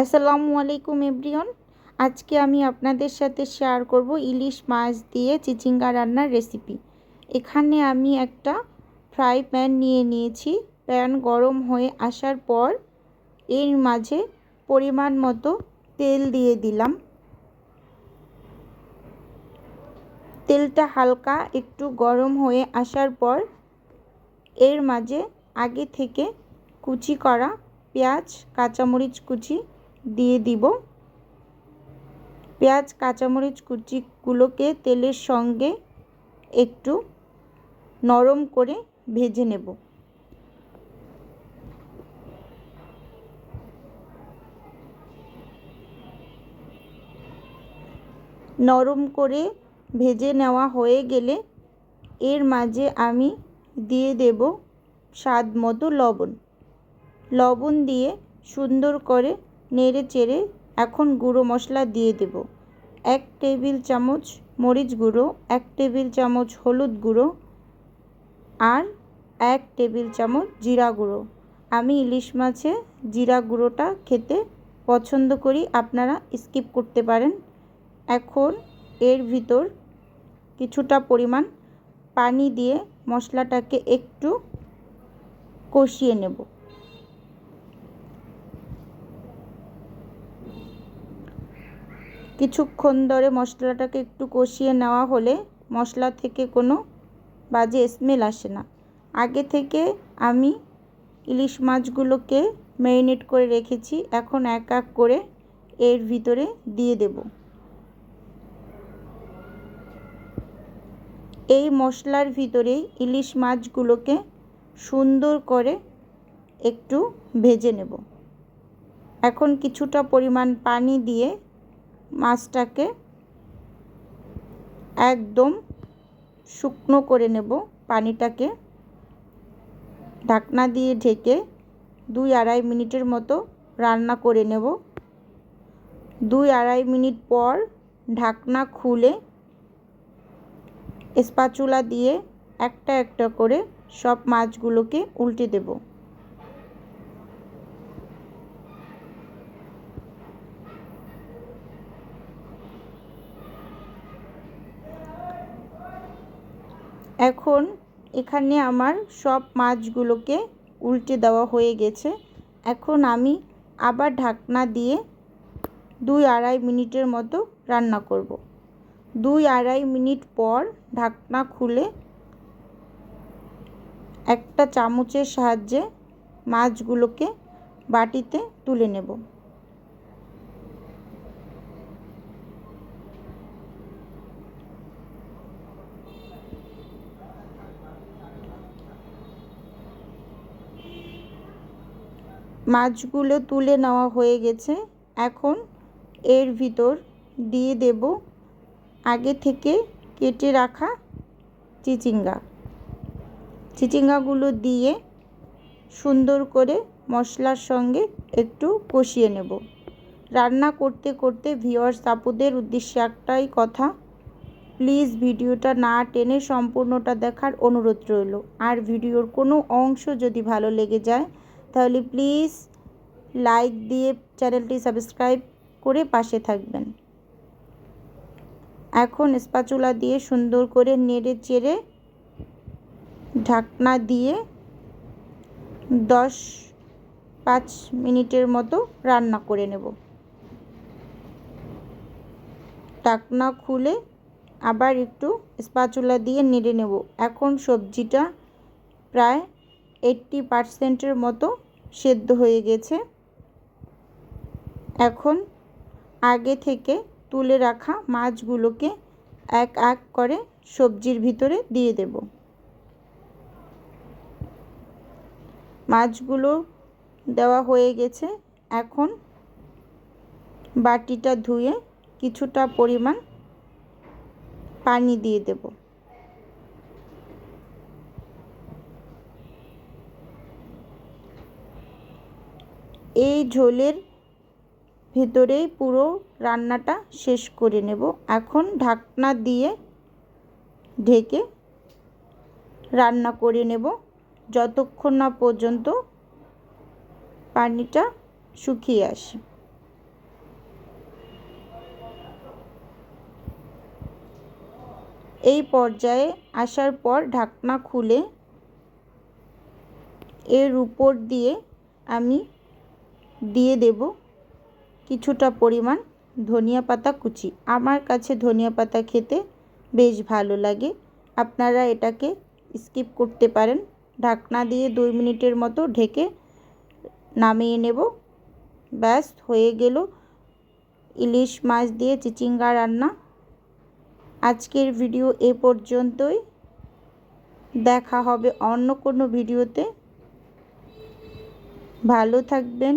আসসালামু আলাইকুম এভরিওন আজকে আমি আপনাদের সাথে শেয়ার করব ইলিশ মাছ দিয়ে চিচিঙ্গা রান্নার রেসিপি এখানে আমি একটা ফ্রাই প্যান নিয়ে নিয়েছি। প্যান গরম হয়ে আসার পর এর মাঝে পরিমাণ মতো তেল দিয়ে দিলাম। তেলটা হালকা একটু গরম হয়ে আসার পর এর মাঝে আগে থেকে কুচি করা পেঁয়াজ, কাঁচামরিচ কুচি দিয়ে দিব। পেঁয়াজ, কাঁচামরিচ কুচিগুলোকে তেলের সঙ্গে একটু নরম করে ভেজে নেব। নরম করে ভেজে নেওয়া হয়ে গেলে এর মাঝে আমি দিয়ে দেব স্বাদ মতো লবণ। লবণ দিয়ে সুন্দর করে নেড়ে চেড়ে এখন গুঁড়ো মশলা দিয়ে দেব। এক টেবিল চামচ মরিচ গুঁড়ো, এক টেবিল চামচ হলুদ গুঁড়ো আর এক টেবিল চামচ জিরা গুঁড়ো। আমি ইলিশ মাছে জিরা গুঁড়োটা খেতে পছন্দ করি, আপনারা স্কিপ করতে পারেন। এখন এর ভিতর কিছুটা পরিমাণ পানি দিয়ে মশলাটাকে একটু কষিয়ে নেব। কিছুক্ষণ ধরে মশলাটাকে একটু কষিয়ে নেওয়া হলে মশলা থেকে কোনো বাজে স্মেল আসে না। আগে থেকে আমি ইলিশ মাছগুলোকে ম্যারিনেট করে রেখেছি, এখন এক এক করে এর ভিতরে দিয়ে দেব। এই মশলার ভিতরেই ইলিশ মাছগুলোকে সুন্দর করে একটু ভেজে নেব। এখন কিছুটা পরিমাণ পানি দিয়ে মাছটাকে একদম শুকনো করে নেব পানিটাকে। ঢাকনা দিয়ে ঢেকে দুই আড়াই মিনিটের মতো রান্না করে নেব। দুই আড়াই মিনিট পর ঢাকনা খুলে স্পাচুলা দিয়ে একটা একটা করে সব মাছগুলোকে উল্টে দেবো। এখন এখানে আমার সব মাছগুলোকে উল্টে দেওয়া হয়ে গেছে। এখন আমি আবার ঢাকনা দিয়ে দুই আড়াই মিনিটের মতো রান্না করব। দুই আড়াই মিনিট পর ঢাকনা খুলে একটা চামচের সাহায্যে মাছগুলোকে বাটিতে তুলে নেব। মাছগুলো তুলে নেওয়া হয়ে গেছে। এখন এর ভিতর দিয়ে দেব আগে থেকে কেটে রাখা চিচিঙ্গা। চিচিঙ্গাগুলো দিয়ে সুন্দর করে মশলার সঙ্গে একটু কষিয়ে নেব। রান্না করতে করতে ভিওয়ার্স আপুদের উদ্দেশ্যে একটাই কথা প্লিজ ভিডিওটা না টেনে সম্পূর্ণটা দেখার অনুরোধ রইল। আর ভিডিওর কোনো অংশ যদি ভালো লেগে যায় তাহলে প্লিজ লাইক দিয়ে চ্যানেলটি সাবস্ক্রাইব করে পাশে থাকবেন। এখন স্পাচুলা দিয়ে সুন্দর করে নেড়ে চেড়ে ঢাকনা দিয়ে দশ পাঁচ মিনিটের মতো রান্না করে নেব। ঢাকনা খুলে আবার একটু স্পাচুলা দিয়ে নেড়ে নেব। এখন সবজিটা প্রায় এইট্টি পারসেন্টের মতো সেদ্ধ হয়ে গেছে। এখন আগে থেকে তুলে রাখা মাছগুলোকে এক এক করে সবজির ভিতরে দিয়ে দেব। মাছগুলো দেওয়া হয়ে গেছে। এখন বাটিটা ধুয়ে কিছুটা পরিমাণ পানি দিয়ে দেব। এই ঝোলের ভেতরেই পুরো রান্নাটা শেষ করে নেব। এখন ঢাকনা দিয়ে ঢেকে রান্না করে নেব। যতক্ষণ না পর্যন্ত পানিটা শুকিয়ে আসে। এই পর্যায়ে আসার পর ঢাকনা খুলে এর উপর দিয়ে আমি দিয়ে দেব কিছুটা পরিমাণ ধনিয়া পাতা কুচি। আমার কাছে ধনিয়া পাতা খেতে বেশ ভালো লাগে। আপনারা এটাকে স্কিপ করতে পারেন। ঢাকনা দিয়ে দুই মিনিটের মতো ঢেকে নামিয়ে নেব। ব্যাস, হয়ে গেল ইলিশ মাছ দিয়ে চিচিঙ্গা রান্না। আজকের ভিডিও এ পর্যন্তই। দেখা হবে অন্য কোনো ভিডিওতে। ভালো থাকবেন।